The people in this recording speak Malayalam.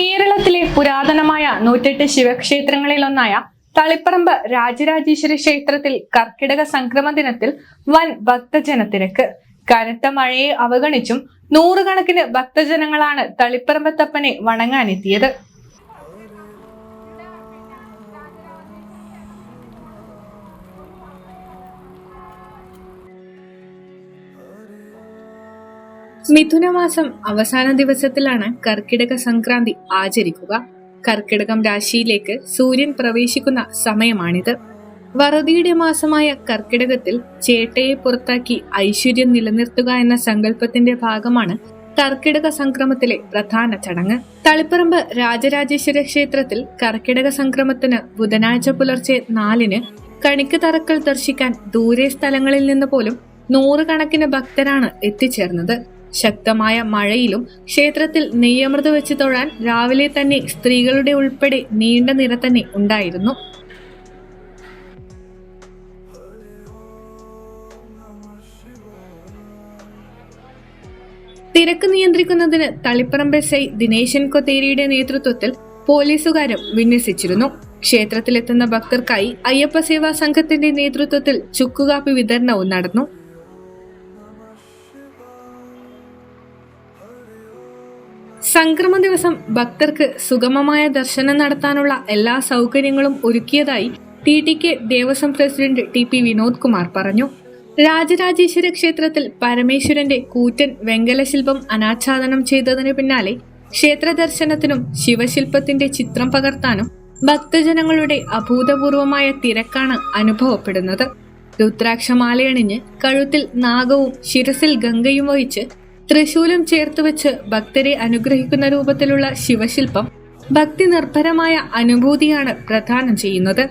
കേരളത്തിലെ പുരാതനമായ നൂറ്റെട്ട് ശിവക്ഷേത്രങ്ങളിലൊന്നായ തളിപ്പറമ്പ് രാജരാജേശ്വരി ക്ഷേത്രത്തിൽ കർക്കിടക സംക്രമ ദിനത്തിൽ വൻ ഭക്തജനത്തിരക്ക്. കനത്ത മഴയെ അവഗണിച്ചും നൂറുകണക്കിന് ഭക്തജനങ്ങളാണ് തളിപ്പറമ്പത്തപ്പനെ വണങ്ങാനെത്തിയത്. മിഥുനമാസം അവസാന ദിവസത്തിലാണ് കർക്കിടക സംക്രാന്തി ആചരിക്കുക. കർക്കിടകം രാശിയിലേക്ക് സൂര്യൻ പ്രവേശിക്കുന്ന സമയമാണിത്. വറുതിയുടെ മാസമായ കർക്കിടകത്തിൽ ചേട്ടയെ പുറത്താക്കി ഐശ്വര്യം നിലനിർത്തുക എന്ന സങ്കല്പത്തിന്റെ ഭാഗമാണ് കർക്കിടക സംക്രമത്തിലെ പ്രധാന ചടങ്ങ്. തളിപ്പറമ്പ് രാജരാജേശ്വര ക്ഷേത്രത്തിൽ കർക്കിടക സംക്രമത്തിന് ബുധനാഴ്ച പുലർച്ചെ നാലിന് കണിക്ക് തറക്കൽ ദർശിക്കാൻ ദൂരെ സ്ഥലങ്ങളിൽ നിന്ന് പോലും നൂറുകണക്കിന് ഭക്തരാണ് എത്തിച്ചേർന്നത്. ശക്തമായ മഴയിലും ക്ഷേത്രത്തിൽ നെയ്യമൃത് വെച്ച് തൊഴാൻ രാവിലെ തന്നെ സ്ത്രീകളുടെ ഉൾപ്പെടെ നീണ്ട നിര തന്നെ ഉണ്ടായിരുന്നു. തിരക്ക് നിയന്ത്രിക്കുന്നതിന് തളിപ്പറമ്പ് എസ് ഐ ദിനേശൻ കൊത്തേരിയുടെ നേതൃത്വത്തിൽ പോലീസുകാരും വിന്യസിച്ചിരുന്നു. ക്ഷേത്രത്തിലെത്തുന്ന ഭക്തർക്കായി അയ്യപ്പ സേവാ സംഘത്തിന്റെ നേതൃത്വത്തിൽ ചുക്കുകാപ്പി വിതരണവും നടന്നു. സംക്രമ ദിവസം ഭക്തർക്ക് സുഗമമായ ദർശനം നടത്താനുള്ള എല്ലാ സൗകര്യങ്ങളും ഒരുക്കിയതായി T T K Devaswom president T P Vinod Kumar പറഞ്ഞു. രാജരാജേശ്വര ക്ഷേത്രത്തിൽ പരമേശ്വരന്റെ കൂറ്റൻ വെങ്കല ശില്പം അനാച്ഛാദനം ചെയ്തതിനു പിന്നാലെ ക്ഷേത്ര ദർശനത്തിനും ശിവശില്പത്തിന്റെ ചിത്രം പകർത്താനും ഭക്തജനങ്ങളുടെ അഭൂതപൂർവമായ തിരക്കാണ് അനുഭവപ്പെടുന്നത്. രുദ്രാക്ഷമാലയണിഞ്ഞ് കഴുത്തിൽ നാഗവും ശിരസിൽ ഗംഗയും വഹിച്ച് തൃശൂലം ചേർത്തുവെച്ച് ഭക്തരെ അനുഗ്രഹിക്കുന്ന രൂപത്തിലുള്ള ശിവശില്പം ഭക്തി നിർഭരമായ അനുഭൂതിയാണ് പ്രദാനം ചെയ്യുന്നത്.